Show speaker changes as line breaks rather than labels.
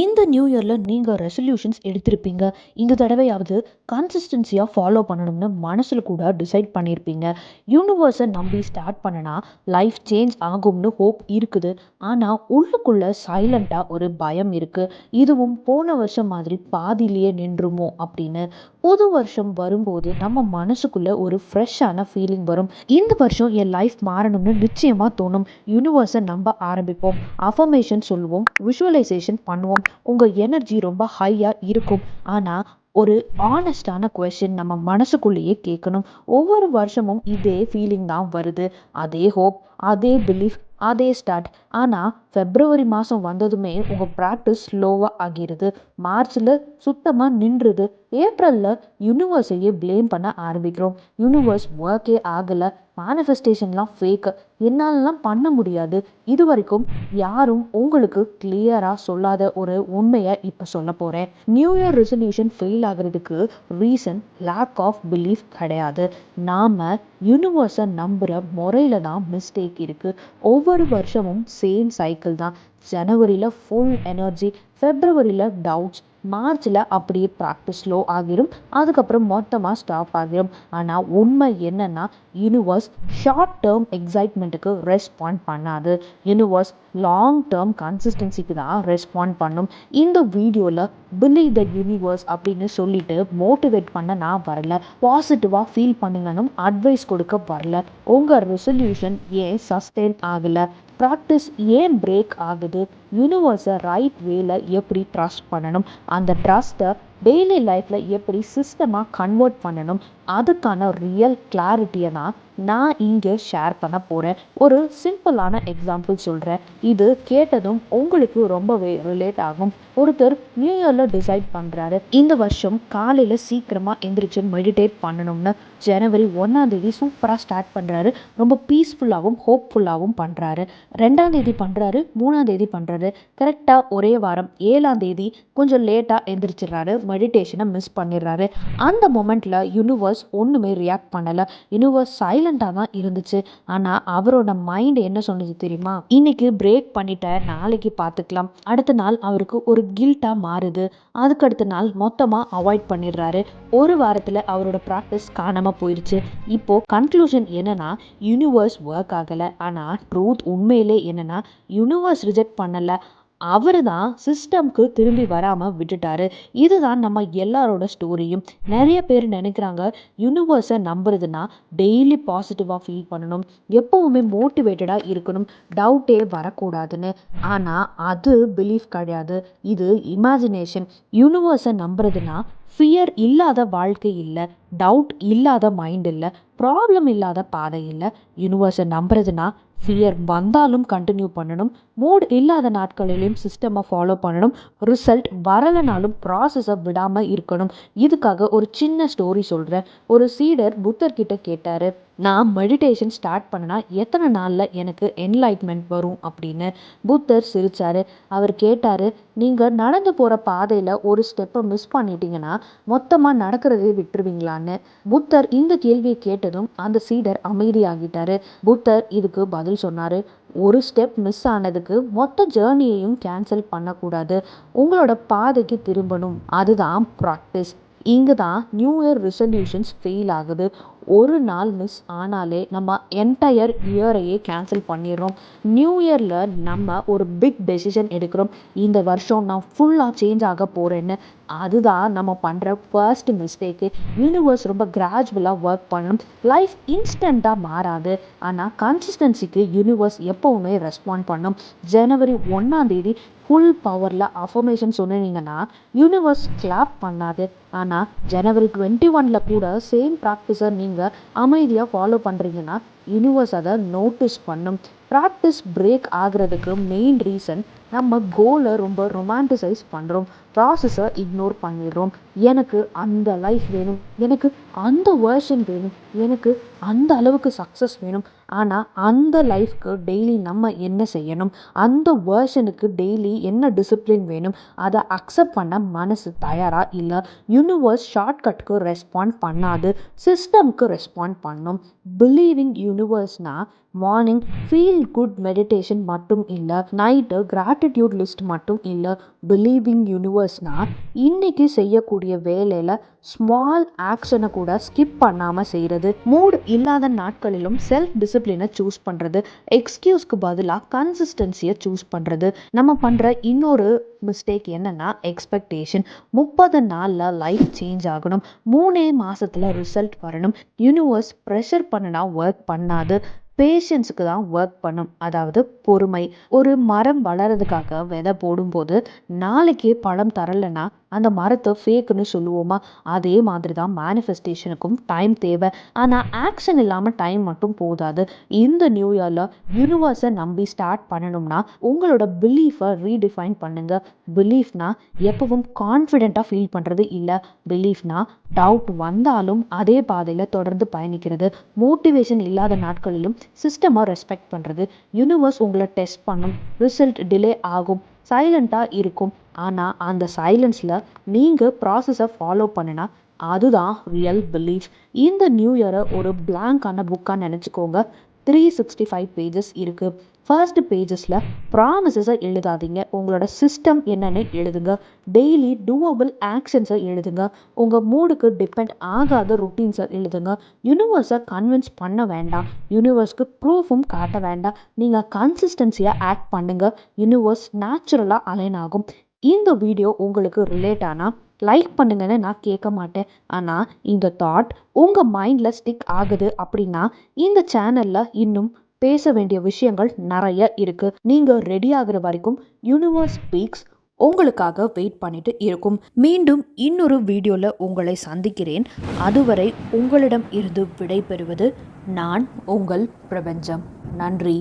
இந்த நியூ இயரில் நீங்கள் ரெசல்யூஷன்ஸ் எடுத்திருப்பீங்க. இந்த தடவையாவது கன்சிஸ்டன்சியாக ஃபாலோ பண்ணணும்னு மனசில் கூட டிசைட் பண்ணியிருப்பீங்க யூனிவர்ஸை நம்பி ஸ்டார்ட் பண்ணனா லைஃப் சேஞ்ச் ஆகும்னு ஹோப் இருக்குது. ஆனால் உள்ளுக்குள்ளே சைலண்ட்டாக ஒரு பயம் இருக்குது இதுவும் போன வருஷம் மாதிரி பாதியிலேயே நின்றுமோ அப்படின்னு புது வருஷம் வரும்போது நம்ம மனசுக்குள்ளே ஒரு ஃப்ரெஷ்ஷான ஃபீலிங் வரும். இந்த வருஷம் என் லைஃப் மாறணும்னு நிச்சயமாக தோணும். யூனிவர்ஸை நம்ப ஆரம்பிப்போம். அஃபர்மேஷன் சொல்லுவோம். விஷுவலைசேஷன் பண்ணுவோம். உங்கள் எனர்ஜி ரொம்ப ஹையாக இருக்கும். ஆனால் ஒரு ஆனஸ்டான கொஷின் நம்ம மனசுக்குள்ளேயே கேட்கணும். ஒவ்வொரு வருஷமும் இதே ஃபீலிங் தான் வருது. அதே ஹோப் அதே பிலீஃப் அதே ஸ்டார்ட் ஆனால் ஃபெப்ரவரி மாதம் வந்ததுமே உங்கள் ப்ராக்டிஸ் ஸ்லோவாக ஆகிருது. மார்ச்சில் சுத்தமாக நின்றுது. ஏப்ரலில் யூனிவர்ஸையே ப்ளேம் பண்ண ஆரம்பிக்கிறோம். யூனிவர்ஸ் ஒர்க்கே ஆகலை. மேனிஃபெஸ்டேஷன்லாம் ஃபேக்கு என்னாலலாம் பண்ண முடியாது. இது வரைக்கும் யாரும் உங்களுக்கு கிளியராக சொல்லாத ஒரு உண்மையை இப்போ சொல்ல போகிறேன் நியூ இயர் ரெசல்யூஷன் ஃபெயில் ஆகிறதுக்கு ரீசன் லேக் ஆஃப் பிலீஃப் கிடையாது. நாம் யூனிவர்ஸை நம்புகிற முறையில் தான் மிஸ்டேக் இருக்குது ஒவ்வொரு வருஷமும் சேம் சைக்கிள் தான். ஜனவரியில் ஃபுல் எனர்ஜி ஃபெப்ரவரியில் டவுட்ஸ் மார்ச்சில் அப்படியே ப்ராக்டிஸ் ஸ்லோ ஆகிடும் அதுக்கப்புறம் மொத்தமாக ஸ்டாப் ஆகிடும் ஆனால் உண்மை என்னென்னா யூனிவர்ஸ் ஷார்ட் டேர்ம் எக்ஸைட்மெண்ட்டுக்கு ரெஸ்பாண்ட் பண்ணாது. யூனிவர்ஸ் லாங் டேர்ம் கன்சிஸ்டன்சிக்கு தான் ரெஸ்பாண்ட் பண்ணும். இந்த வீடியோவில் பிலீவ் த யூனிவர்ஸ் அப்படின்னு சொல்லிட்டு மோட்டிவேட் பண்ண நான் வரல. பாசிட்டிவாக ஃபீல் பண்ணுங்கன்னு அட்வைஸ் கொடுக்க வரல. உங்கள் ரெசல்யூஷன் ஏன் சஸ்டெயின் ஆகலை? ப்ராக்டிஸ் ஏன் பிரேக் ஆகுது? யூனிவர்ஸை ரைட் வேல எப்படி ட்ரஸ்ட் பண்ணணும்? அந்த ட்ரஸ்ட்டை டெய்லி லைஃப்பில் எப்படி சிஸ்டமாக கன்வெர்ட் பண்ணணும்? அதுக்கான ரியல் கிளாரிட்டியை தான் நான் இங்கே ஷேர் பண்ண போகிறேன் ஒரு சிம்பிளான எக்ஸாம்பிள் சொல்கிறேன் இது கேட்டதும் உங்களுக்கு ரொம்பவே ரிலேட் ஆகும். ஒருத்தர் நியூ இயரில் டிசைட் பண்ணுறாரு இந்த வருஷம் காலையில் சீக்கிரமாக எந்திரிச்சு மெடிடேட் பண்ணணும்னு ஜனவரி ஒன்றாந்தேதி சூப்பராக ஸ்டார்ட் பண்ணுறாரு ரொம்ப பீஸ்ஃபுல்லாகவும் ஹோப்ஃபுல்லாகவும் பண்ணுறாரு ரெண்டாம் தேதி பண்ணுறாரு மூணாம் தேதி பண்ணுறாரு கரெக்டாக ஒரே வாரம் ஏழாம் தேதி கொஞ்சம் லேட்டாக எந்திரிச்சிடுறாரு. மெடிடேஷனை மிஸ் பண்ணிடுறாரு. அந்த மொமெண்ட்டில் யூனிவர்ஸ் ஒன்றுமே ரியாக்ட் பண்ணலை. யூனிவர்ஸ் சைலண்ட்டாக தான் இருந்துச்சு. ஆனால் அவரோட மைண்ட் என்ன சொன்னது தெரியுமா? இன்னைக்கு பிரேக் பண்ணிட்டேன் நாளைக்கு பார்த்துக்கலாம் அடுத்த நாள் அவருக்கு ஒரு கில்ட்டாக மாறுது. அதுக்கு அடுத்த நாள் மொத்தமாக அவாய்ட் பண்ணிடுறாரு. ஒரு வாரத்தில் அவரோட ப்ராக்டிஸ் காணாமல் போயிடுச்சு இப்போது கன்க்ளூஷன் என்னென்னா யூனிவர்ஸ் ஒர்க் ஆகலை. ஆனால் ட்ரூத் உண்மையிலே என்னென்னா யூனிவர்ஸ் ரிஜெக்ட் பண்ணலை. அவர் தான் சிஸ்டம்க்கு திரும்பி வராமல் விட்டுட்டாரு. இதுதான் நம்ம எல்லாரோட ஸ்டோரியும் நிறைய பேர் நினைக்கிறாங்க யூனிவர்ஸை நம்புறதுன்னா டெய்லி பாசிட்டிவாக ஃபீல் பண்ணணும். எப்போவுமே மோட்டிவேட்டடாக இருக்கணும். டவுட்டே வரக்கூடாதுன்னு. ஆனால் அது பிலீஃப் கிடையாது. இது இமேஜினேஷன் யூனிவர்ஸை நம்புறதுன்னா ஃபியர் இல்லாத வாழ்க்கை இல்லை டவுட் இல்லாத மைண்ட் இல்லை ப்ராப்ளம் இல்லாத பாதை இல்லை. யூனிவர்ஸை நம்புறதுன்னா ஃபியர் வந்தாலும் கண்டினியூ பண்ணணும். மூட் இல்லாத நாட்களிலையும் சிஸ்டமை ஃபாலோ பண்ணணும். ரிசல்ட் வரலைனாலும் ப்ராசஸை விடாமல் இருக்கணும். இதுக்காக ஒரு சின்ன ஸ்டோரி சொல்கிறேன் ஒரு சீடர் புத்தர்கிட்ட கேட்டார். நான் மெடிடேஷன் ஸ்டார்ட் பண்ணினா எத்தனை நாளில் எனக்கு என்லைட்மெண்ட் வரும் அப்படின்னு புத்தர் சிரித்தார் அவர் கேட்டார் நீங்கள் நடந்து போகிற பாதையில் ஒரு ஸ்டெப்பை மிஸ் பண்ணிட்டீங்கன்னா மொத்தமாக நடக்கிறதே விட்டுருவீங்களான்னு? புத்தர் இந்த கேள்வியை கேட்டதும் அந்த சீடர் அமைதியாகிட்டார். புத்தர் இதுக்கு பதில் சொன்னார் ஒரு ஸ்டெப் மிஸ் ஆனதுக்கு மொத்த ஜேர்னியையும் கேன்சல் பண்ணக்கூடாது. உங்களோட பாதைக்கு திரும்பணும். அதுதான் ப்ராக்டிஸ் இங்கே தான் நியூ இயர் ரெசல்யூஷன்ஸ் ஃபெயில் ஆகுது. ஒரு நாள் மிஸ் ஆனாலே நம்ம என்டையர் இயரையே கேன்சல் பண்ணிடுறோம். நியூ இயரில் நம்ம ஒரு பிக் டெசிஷன் எடுக்கிறோம். இந்த வருஷம் நான் ஃபுல்லாக சேஞ்ச் ஆக போகிறேன்னு அதுதான் நம்ம பண்ணுற ஃபர்ஸ்ட் மிஸ்டேக்கு யூனிவர்ஸ் ரொம்ப கிராஜுவலாக ஒர்க் பண்ணணும் லைஃப் இன்ஸ்டண்ட்டாக மாறாது. ஆனால் கன்சிஸ்டன்சிக்கு யூனிவர்ஸ் எப்போவுமே ரெஸ்பாண்ட் பண்ணும். ஜனவரி ஒன்றாந்தேதி ஃபுல் பவரில் அஃபர்மேஷன் சொன்னீங்கன்னா யூனிவர்ஸ் கிளாப் பண்ணாது. ஆனால் ஜனவரி டுவெண்ட்டி ஒனில் கூட சேம் ப்ராக்டிஸை நீங்கள் அமைதியாக ஃபாலோ பண்ணுறீங்கன்னா யூனிவர்ஸ் அதை நோட்டீஸ் பண்ணும். ப்ராக்டிஸ் பிரேக் ஆகிறதுக்கு மெயின் ரீசன் நம்ம கோலை ரொம்ப ரொமான்டிசைஸ் பண்ணுறோம் ப்ராசஸை இக்னோர் பண்ணிடுறோம். எனக்கு அந்த லைஃப் வேணும். எனக்கு அந்த வேர்ஷன் வேணும். எனக்கு அந்த அளவுக்கு சக்ஸஸ் வேணும். ஆனால் அந்த லைஃப்க்கு டெய்லி நம்ம என்ன செய்யணும்? அந்த வேர்ஷனுக்கு டெய்லி என்ன டிசிப்ளின் வேணும்? அதை அக்செப்ட் பண்ண மனசு தயாராக இல்லை? யூனிவர்ஸ் ஷார்ட்கட்க்கு ரெஸ்பாண்ட் பண்ணாது. சிஸ்டம்க்கு ரெஸ்பாண்ட் பண்ணும். பிலீவிங் யூனிவர்ஸ்னால் மார்னிங் ஃபீல் குட் மெடிடேஷன் மட்டும் இல்லை நைட்டு கிராட்டிடியூட் லிஸ்ட் மட்டும் இல்லை பிலீவிங் யூனிவர்ஸ்னா இன்னைக்கு செய்யக்கூடிய வேலையில் ஸ்மால் ஆக்ஷனை கூட ஸ்கிப் பண்ணாமல் செய்கிறது மூட் இல்லாத நாட்களிலும் செல்ஃப் டிசிப்ளினை சூஸ் பண்ணுறது எக்ஸ்கியூஸ்க்கு பதிலாக கன்சிஸ்டன்சியை சூஸ் பண்ணுறது நம்ம பண்ணுற இன்னொரு மிஸ்டேக் என்னன்னா எக்ஸ்பெக்டேஷன் முப்பது நாளில் லைஃப் சேஞ்ச் ஆகணும். மூணே மாதத்தில் ரிசல்ட் வரணும். யூனிவர்ஸ் ப்ரெஷர் பண்ணுனா ஒர்க் பண்ணாது. பேஷன்ஸுக்கு தான் ஒர்க் பண்ணும். அதாவது பொறுமை. ஒரு மரம் வளர்றதுக்காக விதை போடும்போது நாளைக்கே பழம் தரலைன்னா அந்த மரத்தை ஃபேக்குன்னு சொல்லுவோமா? அதே மாதிரி தான் மேனிஃபெஸ்டேஷனுக்கும் டைம் தேவை. ஆனால் ஆக்ஷன் இல்லாமல் டைம் மட்டும் போதாது. இந்த நியூ இயரில் யூனிவர்ஸை நம்பி ஸ்டார்ட் பண்ணணும்னா உங்களோட பிலீஃபை ரீடிஃபைன் பண்ணுங்கள் பிலீஃப்னா எப்பவும் கான்ஃபிடெண்ட்டாக ஃபீல் பண்ணுறது இல்லை. பிலீஃப்னா டவுட் வந்தாலும் அதே பாதையில் தொடர்ந்து பயணிக்கிறது. மோட்டிவேஷன் இல்லாத நாட்களிலும் சிஸ்டமாக ரெஸ்பெக்ட் பண்ணுறது யூனிவர்ஸ் உங்களை டெஸ்ட் பண்ணும். ரிசல்ட் டிலே ஆகும். சைலண்ட்டாக இருக்கும். ஆனால் அந்த சைலன்ஸில் நீங்கள் ப்ராசஸை ஃபாலோ பண்ணினா அதுதான் ரியல் பிலீஃப் இந்த நியூ இயரை ஒரு பிளாங்கான புக்காக நினச்சிக்கோங்க. த்ரீ சிக்ஸ்டி ஃபைவ் பேஜஸ் இருக்குது ஃபர்ஸ்ட் பேஜஸில் ப்ராமிசஸை எழுதாதீங்க. உங்களோட சிஸ்டம் என்னன்னு எழுதுங்க. டெய்லி டூவபிள் ஆக்ஷன்ஸை எழுதுங்க. உங்கள் மூடுக்கு டிபெண்ட் ஆகாத ருட்டீன்ஸை எழுதுங்க. யூனிவர்ஸை கன்வின்ஸ் பண்ண வேண்டாம். யூனிவர்ஸ்க்கு ப்ரூஃபும் காட்ட வேண்டாம். நீங்கள் கன்சிஸ்டன்சியாக ஆக்ட் பண்ணுங்கள் யூனிவர்ஸ் நேச்சுரலாக அலைன் ஆகும். இந்த வீடியோ உங்களுக்கு ரிலேட் ஆனால் லைக் பண்ணுங்கன்னு நான் கேட்க மாட்டேன். ஆனால் இந்த தாட் உங்கள் மைண்டில் ஸ்டிக் ஆகுது அப்படின்னா இந்த சேனலில் இன்னும் பேச வேண்டிய விஷயங்கள் நிறைய இருக்குது நீங்கள் ரெடி ஆகிற வரைக்கும் யூனிவர்ஸ் ஸ்பீக்ஸ் உங்களுக்காக வெயிட் பண்ணிட்டு இருக்கும். மீண்டும் இன்னொரு வீடியோவில் உங்களை சந்திக்கிறேன். அதுவரை உங்களிடம் இருந்து விடைபெறுவது நான் உங்கள் பிரபஞ்சம். நன்றி.